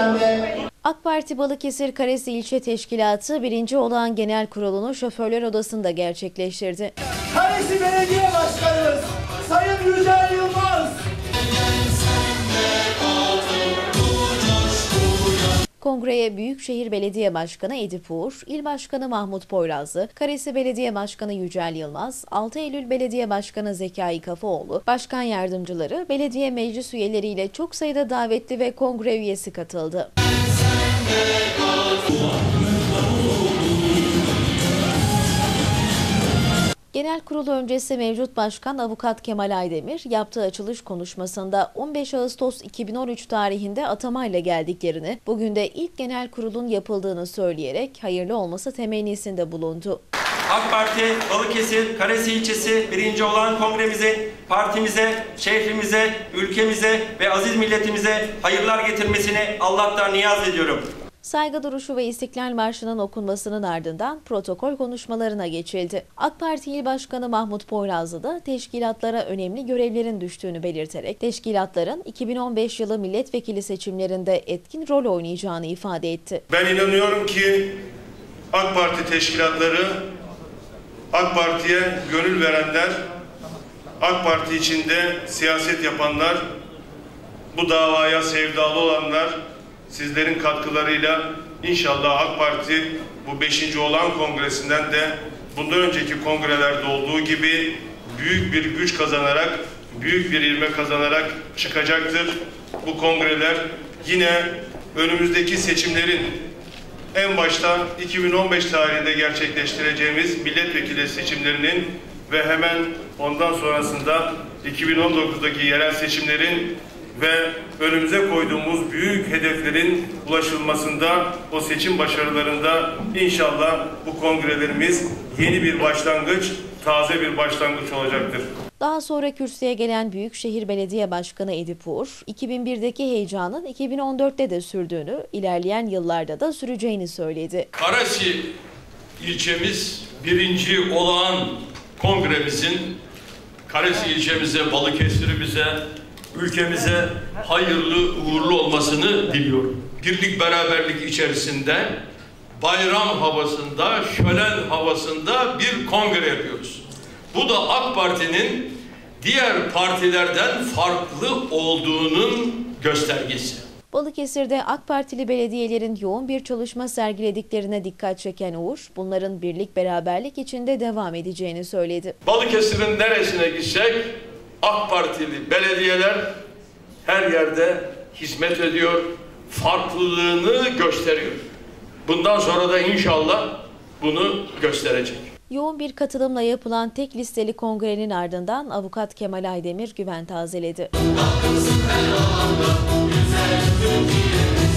dönemde AK Parti Balıkesir Karesi İlçe Teşkilatı birinci olan genel kurulunu şoförler odasında gerçekleştirdi. Karesi Belediye Başkanımız Sayın Yücel Yılmaz Kongreye Büyükşehir Belediye Başkanı Edip Uğur, İl Başkanı Mahmut Poyrazlı, Karesi Belediye Başkanı Yücel Yılmaz, 6 Eylül Belediye Başkanı Zekai Kafaoğlu, Başkan Yardımcıları, belediye meclis üyeleriyle çok sayıda davetli ve kongre üyesi katıldı. Genel kurulu öncesi mevcut başkan avukat Kemal Aydemir yaptığı açılış konuşmasında 15 Ağustos 2013 tarihinde atamayla geldiklerini, bugün de ilk genel kurulun yapıldığını söyleyerek hayırlı olması temennisinde bulundu. AK Parti Balıkesir Karesi ilçesi birinci olan kongremizin partimize, şehrimize, ülkemize ve aziz milletimize hayırlar getirmesini Allah'tan niyaz ediyorum. Saygı duruşu ve İstiklal Marşı'nın okunmasının ardından protokol konuşmalarına geçildi. AK Parti İl Başkanı Mahmut Poyrazlı da teşkilatlara önemli görevlerin düştüğünü belirterek teşkilatların 2015 yılı milletvekili seçimlerinde etkin rol oynayacağını ifade etti. Ben inanıyorum ki AK Parti teşkilatları, AK Parti'ye gönül verenler, AK Parti içinde siyaset yapanlar, bu davaya sevdalı olanlar, sizlerin katkılarıyla inşallah AK Parti bu beşinci olan kongresinden de bundan önceki kongrelerde olduğu gibi büyük bir güç kazanarak, büyük bir ilme kazanarak çıkacaktır. Bu kongreler yine önümüzdeki seçimlerin en başta 2015 tarihinde gerçekleştireceğimiz milletvekili seçimlerinin ve hemen ondan sonrasında 2019'daki yerel seçimlerin ve önümüze koyduğumuz büyük hedeflerin ulaşılmasında, o seçim başarılarında inşallah bu kongrelerimiz yeni bir başlangıç, taze bir başlangıç olacaktır. Daha sonra kürsüye gelen Büyükşehir Belediye Başkanı Edip Uğur, 2001'deki heyecanın 2014'te de sürdüğünü, ilerleyen yıllarda da süreceğini söyledi. Karasi ilçemiz birinci olağan kongremizin Karasi ilçemize, Balıkesir'imize, ülkemize hayırlı uğurlu olmasını diliyorum. Birlik beraberlik içerisinde bayram havasında, şölen havasında bir kongre yapıyoruz. Bu da AK Parti'nin diğer partilerden farklı olduğunun göstergesi. Balıkesir'de AK Partili belediyelerin yoğun bir çalışma sergilediklerine dikkat çeken Uğur, bunların birlik beraberlik içinde devam edeceğini söyledi. Balıkesir'in neresine gitsek AK Partili belediyeler her yerde hizmet ediyor, farklılığını gösteriyor. Bundan sonra da inşallah bunu gösterecek. Yoğun bir katılımla yapılan tek listeli kongrenin ardından avukat Kemal Aydemir güven tazeledi. Türkiye